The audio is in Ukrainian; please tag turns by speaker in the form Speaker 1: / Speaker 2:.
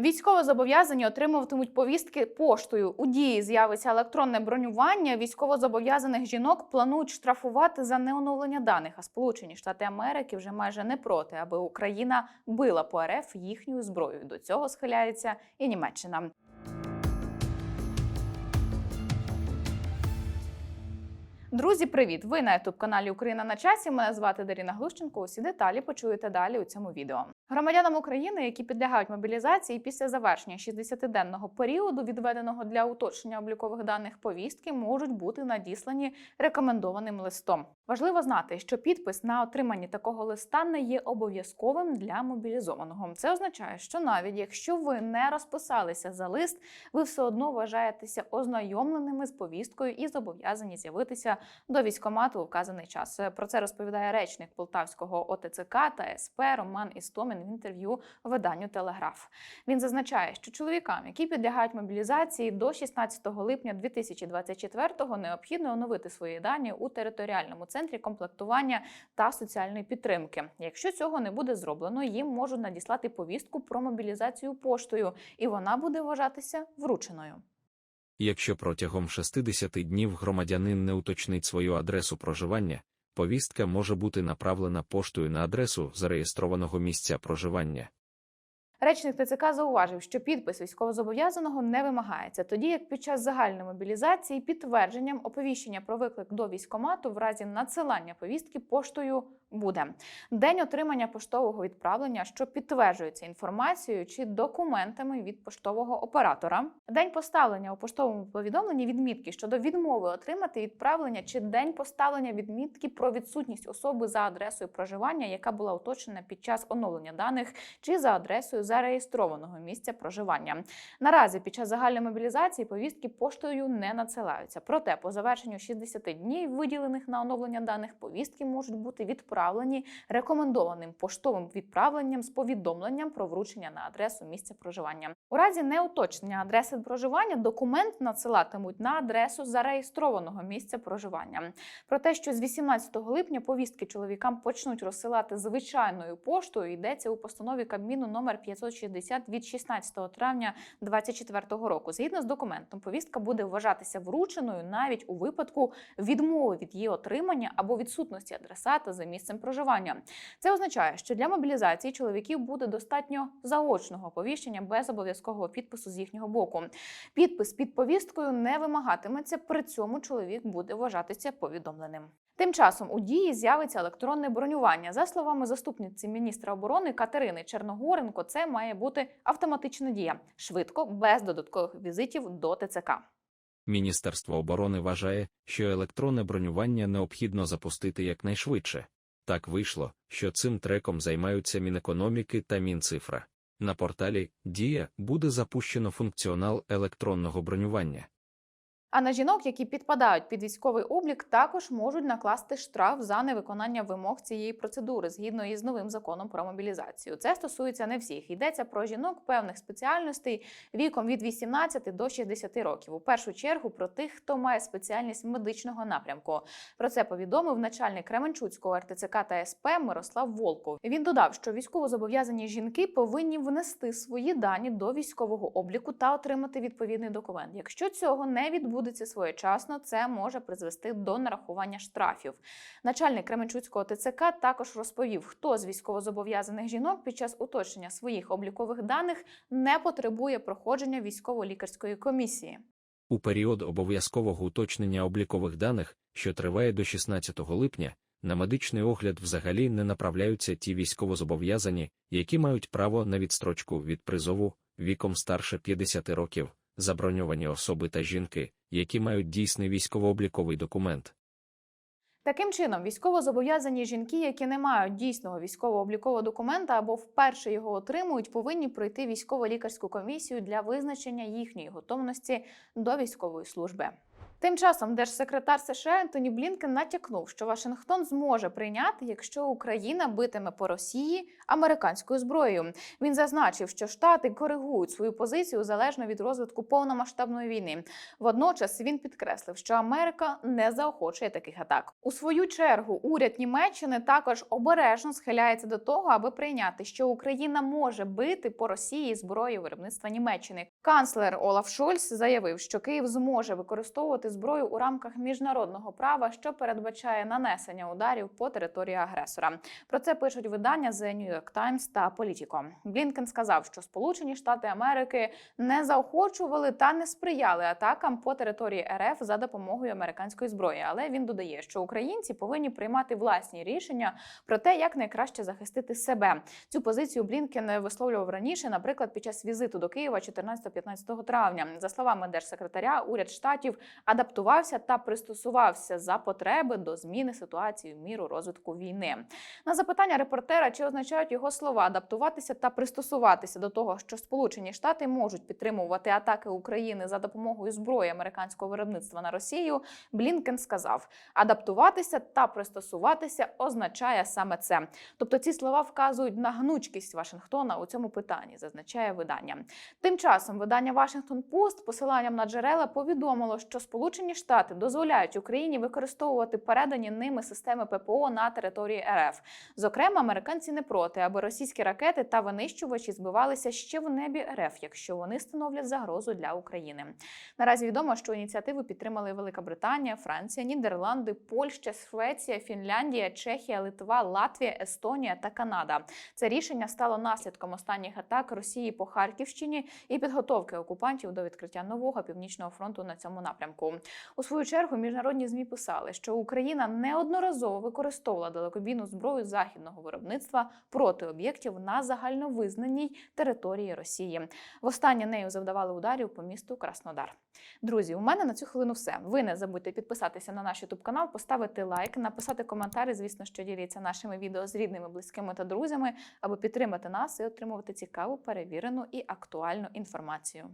Speaker 1: Військовозобов'язані отримуватимуть повістки поштою. У дії з'явиться електронне бронювання. Військовозобов'язаних жінок планують штрафувати за неоновлення даних. А Сполучені Штати Америки вже майже не проти, аби Україна била по РФ їхньою зброєю. До цього схиляється і Німеччина. Друзі, привіт! Ви на youtube каналі Україна на часі. Мене звати Даріна Глущенко. Усі деталі почуєте далі у цьому відео. Громадянам України, які підлягають мобілізації після завершення 60-денного періоду, відведеного для уточнення облікових даних повістки, можуть бути надіслані рекомендованим листом. Важливо знати, що підпис на отриманні такого листа не є обов'язковим для мобілізованого. Це означає, що навіть якщо ви не розписалися за лист, ви все одно вважаєтеся ознайомленими з повісткою і зобов'язані з'явитися до військкомату у вказаний час. Про це розповідає речник Полтавського ОТЦК та СП Роман Істомін в інтерв'ю виданню Телеграф. Він зазначає, що чоловікам, які підлягають мобілізації до 16 липня 2024-го, необхідно оновити свої дані у територіальному центрі комплектування та соціальної підтримки. Якщо цього не буде зроблено, їм можуть надіслати повістку про мобілізацію поштою, і вона буде вважатися врученою.
Speaker 2: Якщо протягом 60 днів громадянин не уточнить свою адресу проживання, повістка може бути направлена поштою на адресу зареєстрованого місця проживання.
Speaker 1: Речник ТЦК зауважив, що підпис військовозобов'язаного не вимагається, тоді як під час загальної мобілізації підтвердженням оповіщення про виклик до військкомату в разі надсилання повістки поштою буде. День отримання поштового відправлення, що підтверджується інформацією чи документами від поштового оператора, день поставлення у поштовому повідомленні відмітки щодо відмови отримати відправлення, чи день поставлення відмітки про відсутність особи за адресою проживання, яка була уточнена під час оновлення даних, чи за адресою зареєстрованого місця проживання. Наразі під час загальної мобілізації повістки поштою не надсилаються. Проте по завершенню 60 днів, виділених на оновлення даних, повістки можуть бути відправлені рекомендованим поштовим відправленням з повідомленням про вручення на адресу місця проживання. У разі неуточнення адреси проживання документ надсилатимуть на адресу зареєстрованого місця проживання. Про те, що з 18 липня повістки чоловікам почнуть розсилати звичайною поштою, йдеться у постанові Кабміну номер 560 від 16 травня 2024 року. Згідно з документом, повістка буде вважатися врученою навіть у випадку відмови від її отримання або відсутності адресата за місцем проживання. Це означає, що для мобілізації чоловіків буде достатньо заочного повіщення без обов'язкового підпису з їхнього боку. Підпис під повісткою не вимагатиметься. При цьому чоловік буде вважатися повідомленим. Тим часом у дії з'явиться електронне бронювання. За словами заступниці міністра оборони Катерини Черногоренко, це має бути автоматична дія швидко, без додаткових візитів до ТЦК.
Speaker 2: Міністерство оборони вважає, що електронне бронювання необхідно запустити якнайшвидше. Так вийшло, що цим треком займаються Мінекономіки та Мінцифра. На порталі Дія буде запущено функціонал електронного бронювання.
Speaker 1: А на жінок, які підпадають під військовий облік, також можуть накласти штраф за невиконання вимог цієї процедури згідно із новим законом про мобілізацію. Це стосується не всіх. Йдеться про жінок певних спеціальностей віком від 18 до 60 років. У першу чергу про тих, хто має спеціальність медичного напрямку. Про це повідомив начальник Кременчуцького РТЦК та СП Мирослав Волков. Він додав, що військовозобов'язані жінки повинні внести свої дані до військового обліку та отримати відповідний документ. Якщо цього не відбудеться своєчасно, це може призвести до нарахування штрафів. Начальник Кременчуцького ТЦК також розповів, хто з військовозобов'язаних жінок під час уточнення своїх облікових даних не потребує проходження військово-лікарської комісії.
Speaker 2: У період обов'язкового уточнення облікових даних, що триває до 16 липня, на медичний огляд взагалі не направляються ті військовозобов'язані, які мають право на відстрочку від призову віком старше 50 років, заброньовані особи та жінки, які мають дійсний військово-обліковий документ.
Speaker 1: Таким чином, військовозобов'язані жінки, які не мають дійсного військово-облікового документа або вперше його отримують, повинні пройти військово-лікарську комісію для визначення їхньої готовності до військової служби. Тим часом держсекретар США Ентоні Блінкен натякнув, що Вашингтон зможе прийняти, якщо Україна битиме по Росії американською зброєю. Він зазначив, що штати коригують свою позицію залежно від розвитку повномасштабної війни. Водночас він підкреслив, що Америка не заохочує таких атак. У свою чергу уряд Німеччини також обережно схиляється до того, аби прийняти, що Україна може бити по Росії зброєю виробництва Німеччини. Канцлер Олаф Шольц заявив, що Київ зможе використовувати зброю у рамках міжнародного права, що передбачає нанесення ударів по території агресора. Про це пишуть видання The New York Times та Politico. Блінкен сказав, що Сполучені Штати Америки не заохочували та не сприяли атакам по території РФ за допомогою американської зброї. Але він додає, що українці повинні приймати власні рішення про те, як найкраще захистити себе. Цю позицію Блінкен висловлював раніше, наприклад, під час візиту до Києва 14-15 травня. За словами держсекретаря, уряд штатів адаптувався та пристосувався за потреби до зміни ситуації в міру розвитку війни. На запитання репортера, чи означають його слова адаптуватися та пристосуватися до того, що Сполучені Штати можуть підтримувати атаки України за допомогою зброї американського виробництва на Росію, Блінкен сказав: адаптуватися та пристосуватися означає саме це. Тобто ці слова вказують на гнучкість Вашингтона у цьому питанні, зазначає видання. Тим часом видання Washington Post посиланням на джерела повідомило, що Сполучені Штати дозволяють Україні використовувати передані ними системи ППО на території РФ. Зокрема, американці не проти, аби російські ракети та винищувачі збивалися ще в небі РФ, якщо вони становлять загрозу для України. Наразі відомо, що ініціативу підтримали Велика Британія, Франція, Нідерланди, Польща, Швеція, Фінляндія, Чехія, Литва, Латвія, Естонія та Канада. Це рішення стало наслідком останніх атак Росії по Харківщині і підготовки окупантів до відкриття нового північного фронту на цьому напрямку. У свою чергу міжнародні змі писали, що Україна неодноразово використовувала далекобійну зброю західного виробництва проти об'єктів на загальновизнаній території Росії. Востаннє нею завдавали ударів по місту Краснодар. Друзі, у мене на цю хвилину все. Ви не забудьте підписатися на наш YouTube канал, поставити лайк, написати коментарі. Звісно, що діліться нашими відео з рідними, близькими та друзями, аби підтримати нас і отримувати цікаву, перевірену і актуальну інформацію.